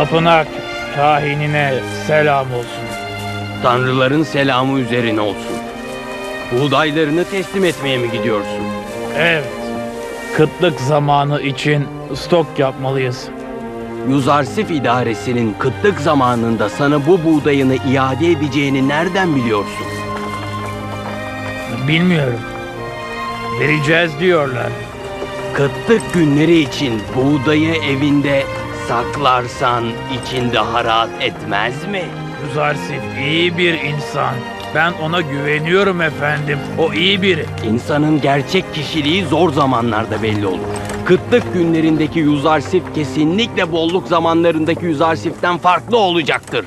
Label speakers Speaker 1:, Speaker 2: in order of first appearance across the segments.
Speaker 1: Tapınak kahinine selam olsun.
Speaker 2: Tanrıların selamı üzerine olsun. Buğdaylarını teslim etmeye mi gidiyorsun?
Speaker 1: Evet. Kıtlık zamanı için stok yapmalıyız.
Speaker 2: Yuzarsif idaresinin kıtlık zamanında sana bu buğdayını iade edeceğini nereden biliyorsun?
Speaker 1: Bilmiyorum. Vereceğiz diyorlar.
Speaker 2: Kıtlık günleri için buğdayı evinde saklarsan için daha rahat etmez mi?
Speaker 1: Yuzarsif iyi bir insan. Ben ona güveniyorum efendim. O iyi biri.
Speaker 2: İnsanın gerçek kişiliği zor zamanlarda belli olur. Kıtlık günlerindeki Yuzarsif kesinlikle bolluk zamanlarındaki Yuzarsif'ten farklı olacaktır.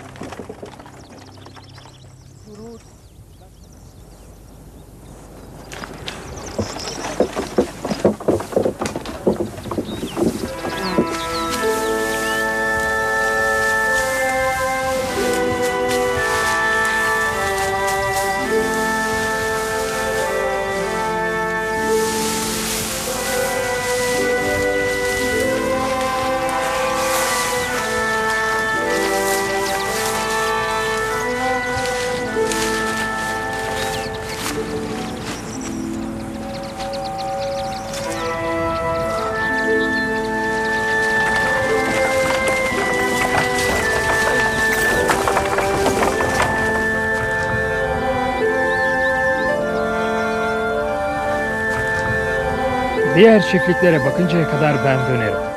Speaker 3: Diğer çiftliklere bakıncaya kadar ben dönerim.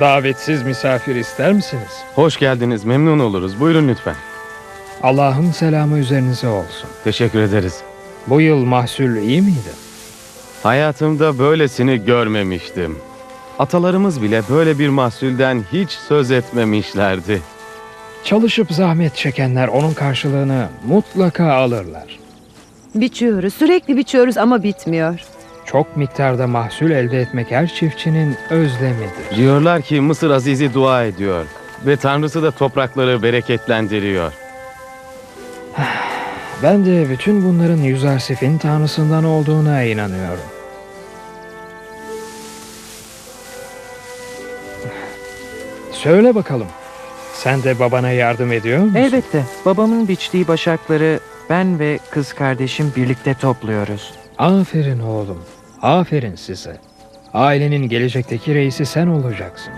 Speaker 3: Davetsiz misafir ister misiniz?
Speaker 4: Hoş geldiniz. Memnun oluruz. Buyurun lütfen.
Speaker 3: Allah'ın selamı üzerinize olsun.
Speaker 4: Teşekkür ederiz.
Speaker 3: Bu yıl mahsul iyi miydi?
Speaker 4: Hayatımda böylesini görmemiştim. Atalarımız bile böyle bir mahsulden hiç söz etmemişlerdi.
Speaker 3: Çalışıp zahmet çekenler onun karşılığını mutlaka alırlar.
Speaker 5: Biçiyoruz, sürekli biçiyoruz ama bitmiyor.
Speaker 3: Çok miktarda mahsul elde etmek her çiftçinin özlemidir.
Speaker 4: Diyorlar ki Mısır Azizi dua ediyor ve Tanrısı da toprakları bereketlendiriyor.
Speaker 3: Ben de bütün bunların Yüzarsif'in tanrısından olduğuna inanıyorum. Söyle bakalım. Sen de babana yardım ediyor musun?
Speaker 6: Elbette. Babamın biçtiği başakları ben ve kız kardeşim birlikte topluyoruz.
Speaker 3: Aferin oğlum. Aferin size. Ailenin gelecekteki reisi sen olacaksın.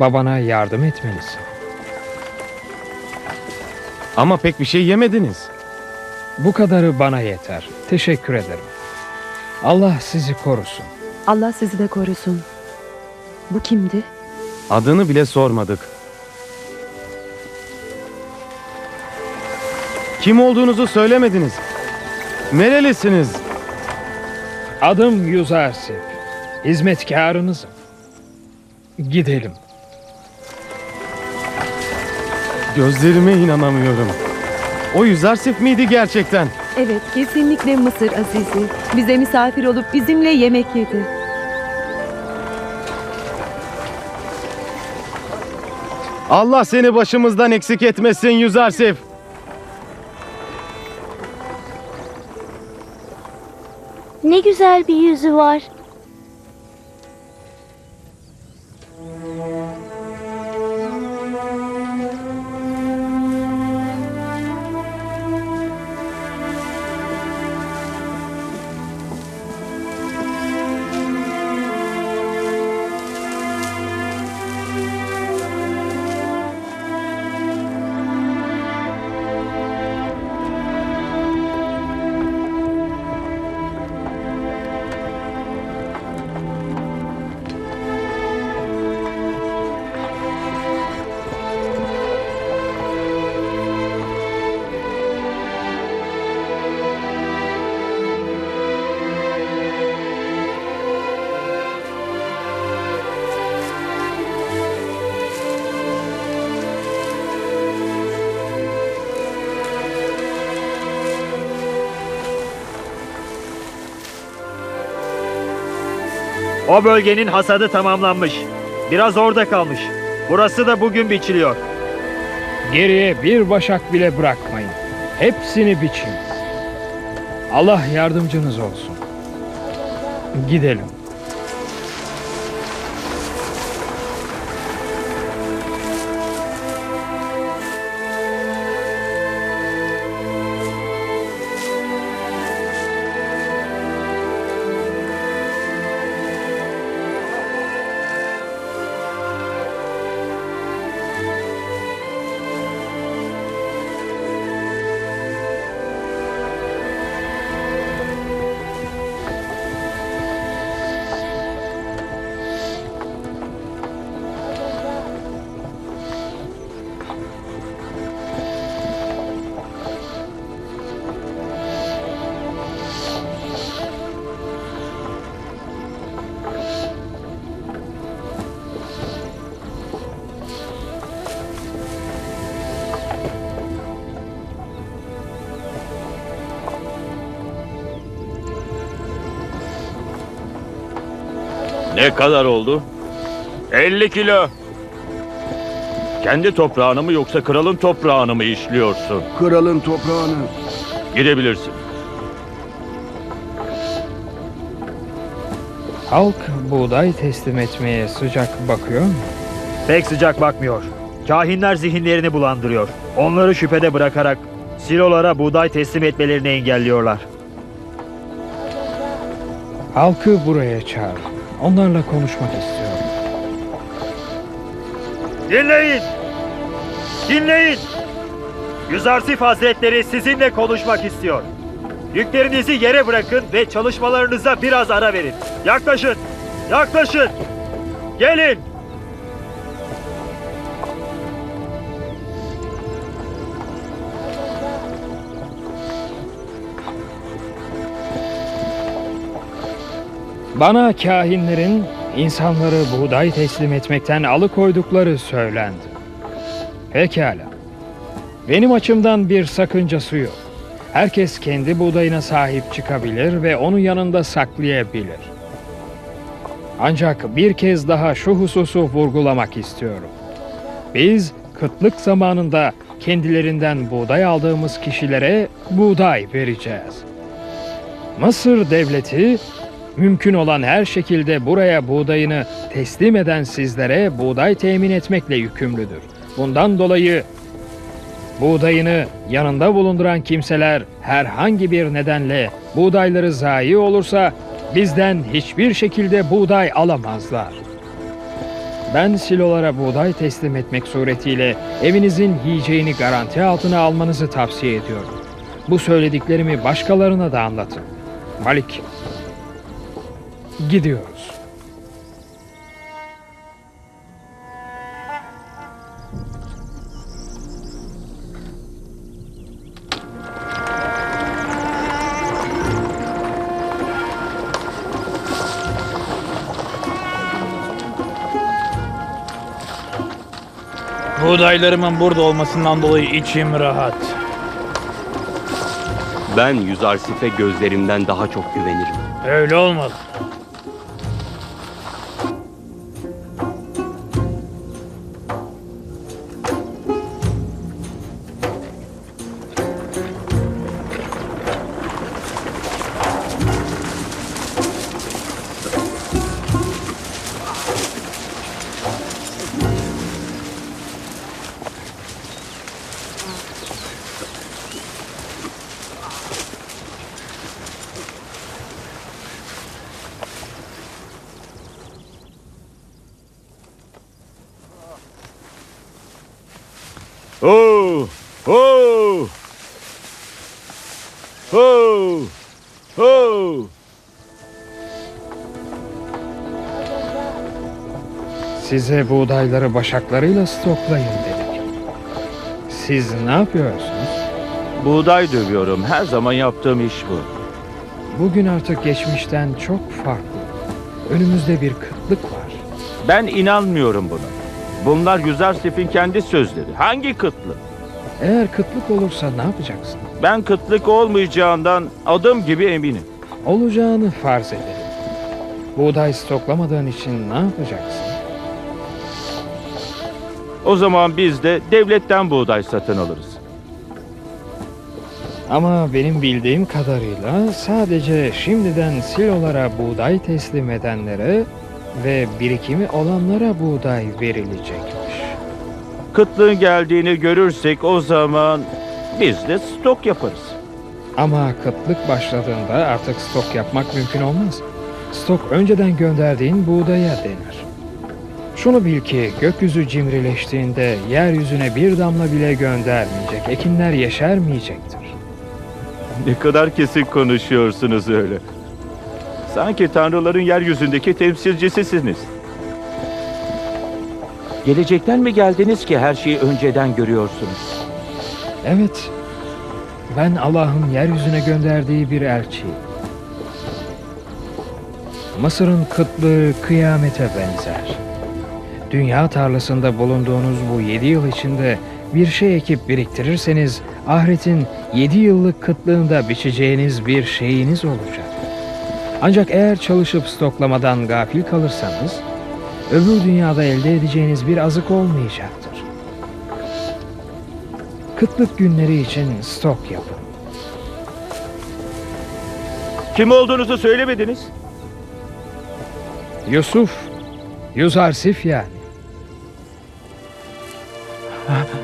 Speaker 3: Babana yardım etmelisin.
Speaker 4: Ama pek bir şey yemediniz.
Speaker 3: Bu kadarı bana yeter. Teşekkür ederim. Allah sizi korusun.
Speaker 5: Allah sizi de korusun. Bu kimdi?
Speaker 4: Adını bile sormadık. Kim olduğunuzu söylemediniz. Nerelisiniz?
Speaker 3: Adım Yüzarsif. Hizmetkarınızım. Gidelim.
Speaker 4: Gözlerime inanamıyorum. O Yüzarsif miydi gerçekten?
Speaker 5: Evet, kesinlikle Mısır Azizi. Bize misafir olup bizimle yemek yedi.
Speaker 4: Allah seni başımızdan eksik etmesin Yüzarsif.
Speaker 7: Ne güzel bir yüzü var.
Speaker 8: O bölgenin hasadı tamamlanmış. Biraz orada kalmış. Burası da bugün biçiliyor.
Speaker 3: Geriye bir başak bile bırakmayın. Hepsini biçin. Allah yardımcınız olsun. Gidelim.
Speaker 9: Ne kadar oldu? 50 kilo. Kendi toprağını mı yoksa kralın toprağını mı işliyorsun?
Speaker 10: Kralın toprağını.
Speaker 9: Gidebilirsin.
Speaker 3: Halk buğday teslim etmeye sıcak bakıyor mu?
Speaker 8: Pek sıcak bakmıyor. Kahinler zihinlerini bulandırıyor. Onları şüphede bırakarak silolara buğday teslim etmelerini engelliyorlar.
Speaker 3: Halkı buraya çağır. Onlarla konuşmak istiyorum.
Speaker 8: Dinleyin! Dinleyin! Yüzarsif Hazretleri sizinle konuşmak istiyor. Yüklerinizi yere bırakın ve çalışmalarınıza biraz ara verin. Yaklaşın! Yaklaşın! Gelin!
Speaker 3: Bana kahinlerin insanları buğday teslim etmekten alıkoydukları söylendi. Pekala. Benim açımdan bir sakıncası yok. Herkes kendi buğdayına sahip çıkabilir ve onu yanında saklayabilir. Ancak bir kez daha şu hususu vurgulamak istiyorum. Biz kıtlık zamanında kendilerinden buğday aldığımız kişilere buğday vereceğiz. Mısır devleti mümkün olan her şekilde buraya buğdayını teslim eden sizlere buğday temin etmekle yükümlüdür. Bundan dolayı buğdayını yanında bulunduran kimseler herhangi bir nedenle buğdayları zayi olursa bizden hiçbir şekilde buğday alamazlar. Ben silolara buğday teslim etmek suretiyle evinizin yiyeceğini garanti altına almanızı tavsiye ediyorum. Bu söylediklerimi başkalarına da anlatın. Malik, Gidiyoruz.
Speaker 1: Buğdaylarımın burada olmasından dolayı içim rahat.
Speaker 2: Ben Yüzarsif'e gözlerimden daha çok güvenirim.
Speaker 1: Öyle olmalı.
Speaker 9: Oo! Oo! Oo!
Speaker 3: Size buğdayları başaklarıyla stoklayın dedik. Siz ne yapıyorsunuz?
Speaker 9: Buğday dövüyorum. Her zaman yaptığım iş bu.
Speaker 3: Bugün artık geçmişten çok farklı. Önümüzde bir kıtlık var.
Speaker 9: Ben inanmıyorum buna. Bunlar Yüzarsif'in kendi sözleri. Hangi kıtlık?
Speaker 3: Eğer kıtlık olursa ne yapacaksın?
Speaker 9: Ben kıtlık olmayacağından adım gibi eminim.
Speaker 3: Olacağını farz edelim. Buğday stoklamadığın için ne yapacaksın?
Speaker 9: O zaman biz de devletten buğday satın alırız.
Speaker 3: Ama benim bildiğim kadarıyla sadece şimdiden silolara buğday teslim edenlere ve birikimi olanlara buğday verilecekmiş.
Speaker 9: Kıtlığın geldiğini görürsek o zaman biz de stok yaparız.
Speaker 3: Ama kıtlık başladığında artık stok yapmak mümkün olmaz. Stok önceden gönderdiğin buğdaya denir. Şunu bil ki gökyüzü cimrileştiğinde yeryüzüne bir damla bile göndermeyecek, ekinler yeşermeyecektir.
Speaker 9: Ne kadar kesin konuşuyorsunuz öyle. Sanki tanrıların yeryüzündeki temsilcisisiniz. Gelecekten mi geldiniz ki her şeyi önceden görüyorsunuz?
Speaker 3: Evet, ben Allah'ın yeryüzüne gönderdiği bir elçiyim. Mısır'ın kıtlığı kıyamete benzer. Dünya tarlasında bulunduğunuz bu yedi yıl içinde bir şey ekip biriktirirseniz ahiretin yedi yıllık kıtlığında biçeceğiniz bir şeyiniz olacak. Ancak eğer çalışıp stoklamadan gafil kalırsanız öbür dünyada elde edeceğiniz bir azık olmayacaktır. Kıtlık günleri için stok yapın.
Speaker 9: Kim olduğunuzu söylemediniz.
Speaker 3: Yusuf, Yuzarsif yani.